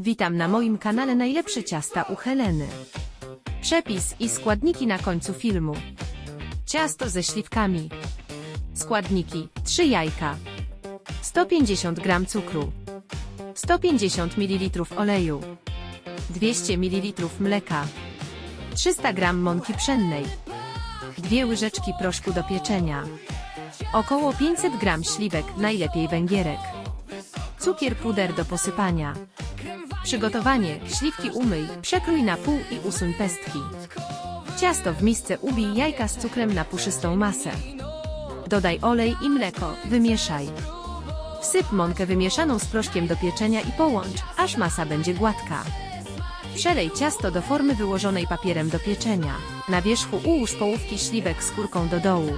Witam na moim kanale Najlepsze ciasta u Heleny. Przepis i składniki na końcu filmu. Ciasto ze śliwkami. Składniki: 3 jajka, 150 g cukru, 150 ml oleju, 200 ml mleka, 300 g mąki pszennej, 2 łyżeczki proszku do pieczenia, około 500 g śliwek, najlepiej węgierek, cukier puder do posypania. Przygotowanie: śliwki umyj, przekrój na pół i usuń pestki. Ciasto w misce ubij jajka z cukrem na puszystą masę. Dodaj olej i mleko, wymieszaj. Wsyp mąkę wymieszaną z proszkiem do pieczenia i połącz, aż masa będzie gładka. Przelej ciasto do formy wyłożonej papierem do pieczenia. Na wierzchu ułóż połówki śliwek skórką do dołu.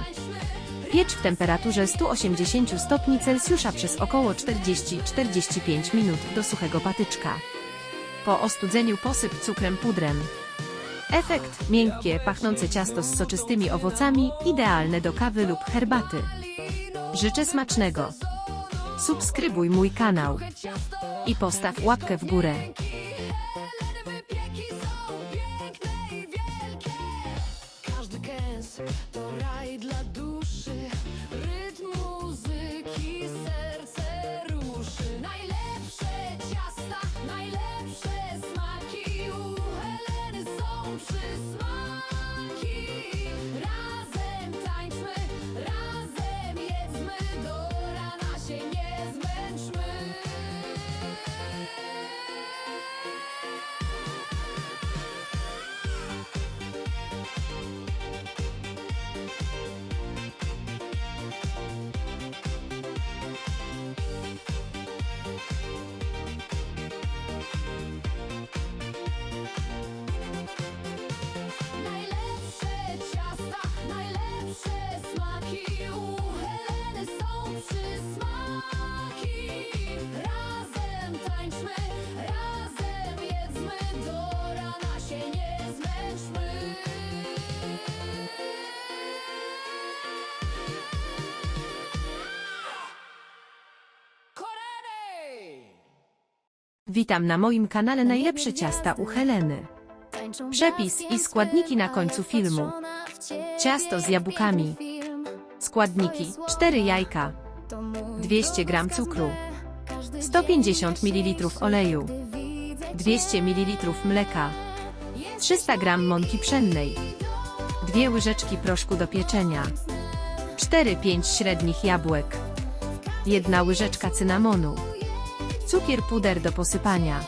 Piecz w temperaturze 180 stopni Celsjusza przez około 40-45 minut do suchego patyczka. Po ostudzeniu posyp cukrem pudrem. Efekt miękkie, pachnące ciasto z soczystymi owocami, idealne do kawy lub herbaty. Życzę smacznego. Subskrybuj mój kanał i postaw łapkę w górę. Witam na moim kanale Najlepsze ciasta u Heleny. Przepis i składniki na końcu filmu. Ciasto z jabłkami. Składniki: 4 jajka, 200 g cukru, 150 ml oleju, 200 ml mleka, 300 g mąki pszennej, 2 łyżeczki proszku do pieczenia, 4-5 średnich jabłek, 1 łyżeczka cynamonu, cukier puder do posypania.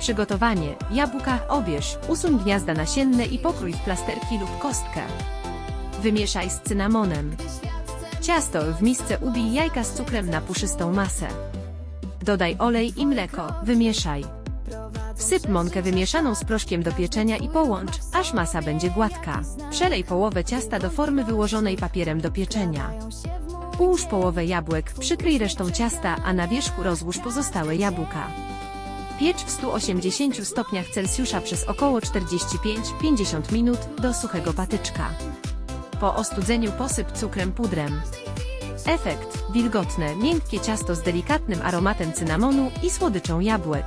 Przygotowanie: jabłka obierz, usuń gniazda nasienne i pokrój w plasterki lub kostkę. Wymieszaj z cynamonem. Ciasto w misce ubij jajka z cukrem na puszystą masę. Dodaj olej i mleko, wymieszaj. Wsyp mąkę wymieszaną z proszkiem do pieczenia i połącz, aż masa będzie gładka. Przelej połowę ciasta do formy wyłożonej papierem do pieczenia. Ułóż połowę jabłek, przykryj resztą ciasta, a na wierzchu rozłóż pozostałe jabłka. Piecz w 180 stopniach Celsjusza przez około 45-50 minut do suchego patyczka. Po ostudzeniu posyp cukrem pudrem. Efekt: wilgotne, miękkie ciasto z delikatnym aromatem cynamonu i słodyczą jabłek.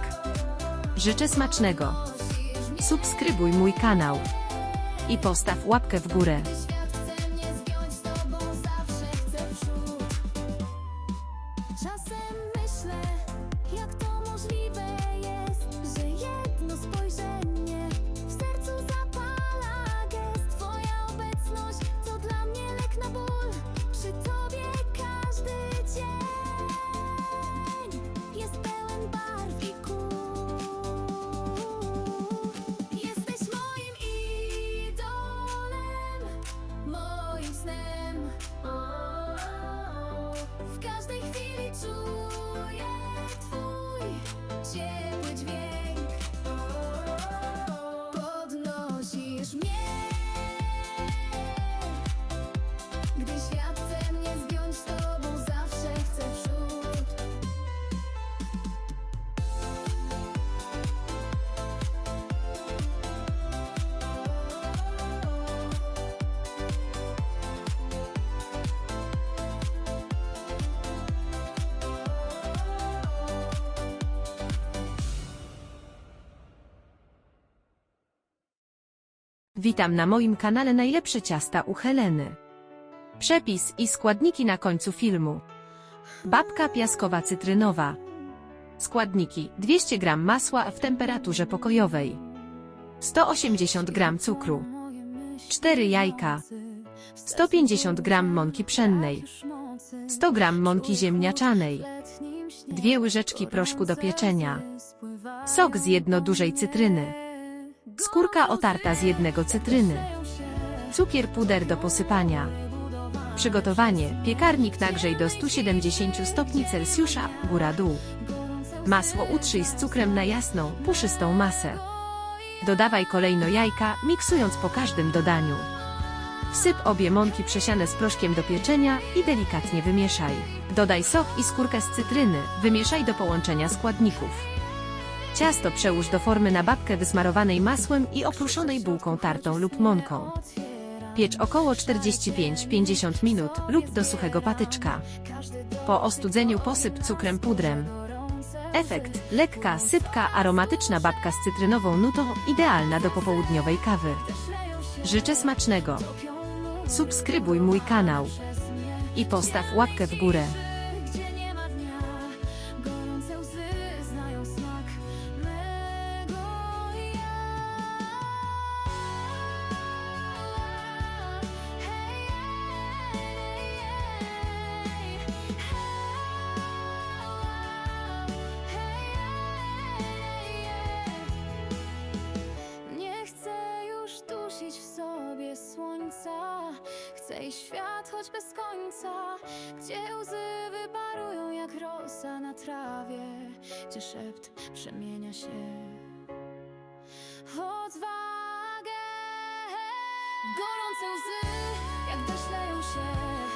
Życzę smacznego. Subskrybuj mój kanał i postaw łapkę w górę. Czasem myślę, Witam na moim kanale Najlepsze ciasta u Heleny. Przepis i składniki na końcu filmu. Babka piaskowa cytrynowa. Składniki 200 g masła w temperaturze pokojowej. 180 g cukru. 4 jajka. 150 g mąki pszennej. 100 g mąki ziemniaczanej. 2 łyżeczki proszku do pieczenia. Sok z jedno dużej cytryny. Skórka otarta z jednego cytryny. Cukier puder do posypania. Przygotowanie. Piekarnik nagrzej do 170 stopni Celsjusza, góra-dół. Masło utrzyj z cukrem na jasną, puszystą masę. Dodawaj kolejno jajka, miksując po każdym dodaniu. Wsyp obie mąki przesiane z proszkiem do pieczenia i delikatnie wymieszaj. Dodaj sok i skórkę z cytryny, wymieszaj do połączenia składników. Ciasto przełóż do formy na babkę wysmarowanej masłem i opruszonej bułką tartą lub mąką. Piecz około 45-50 minut lub do suchego patyczka. Po ostudzeniu posyp cukrem pudrem. Efekt: lekka, sypka, aromatyczna babka z cytrynową nutą, idealna do popołudniowej kawy. Życzę smacznego. Subskrybuj mój kanał i postaw łapkę w górę. W świat choć bez końca Gdzie łzy wyparują jak rosa na trawie Gdzie szept przemienia się. Odwagę Gorące łzy jak deszcz leją się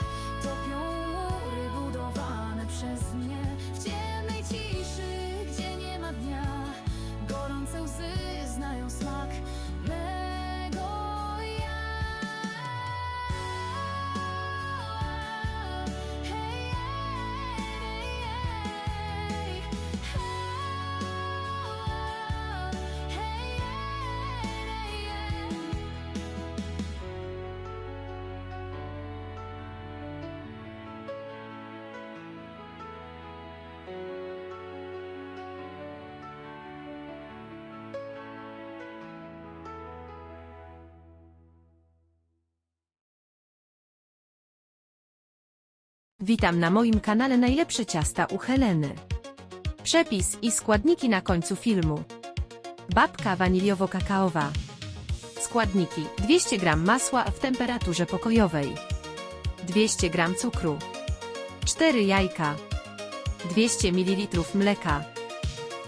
Witam na moim kanale Najlepsze ciasta u Heleny. Przepis i składniki na końcu filmu. Babka waniliowo-kakaowa. Składniki 200 g masła w temperaturze pokojowej. 200 g cukru. 4 jajka. 200 ml mleka.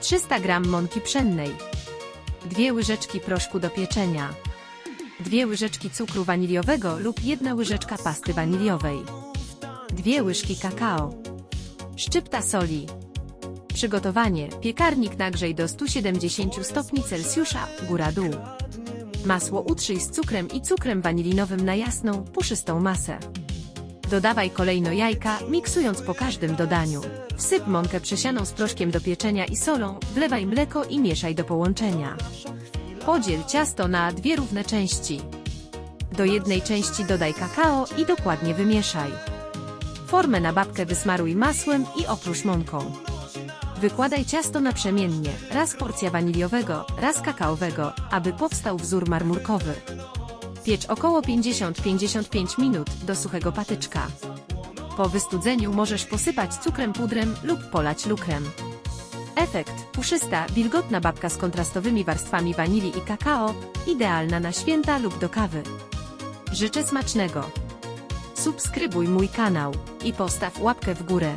300 g mąki pszennej. 2 łyżeczki proszku do pieczenia. 2 łyżeczki cukru waniliowego lub 1 łyżeczka pasty waniliowej. 2 łyżki kakao. Szczypta soli. Przygotowanie. Piekarnik nagrzej do 170 stopni Celsjusza, góra-dół. Masło utrzyj z cukrem i cukrem wanilinowym na jasną, puszystą masę. Dodawaj kolejno jajka, miksując po każdym dodaniu. Wsyp mąkę przesianą z proszkiem do pieczenia i solą, wlewaj mleko i mieszaj do połączenia. Podziel ciasto na dwie równe części. Do jednej części dodaj kakao i dokładnie wymieszaj. Formę na babkę wysmaruj masłem i oprócz mąką. Wykładaj ciasto naprzemiennie, raz porcja waniliowego, raz kakaowego, aby powstał wzór marmurkowy. Piecz około 50-55 minut do suchego patyczka. Po wystudzeniu możesz posypać cukrem pudrem lub polać lukrem. Efekt: puszysta, wilgotna babka z kontrastowymi warstwami wanilii i kakao, idealna na święta lub do kawy. Życzę smacznego. Subskrybuj mój kanał i postaw łapkę w górę.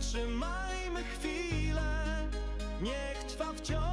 Zatrzymajmy chwilę, niech trwa wciąż.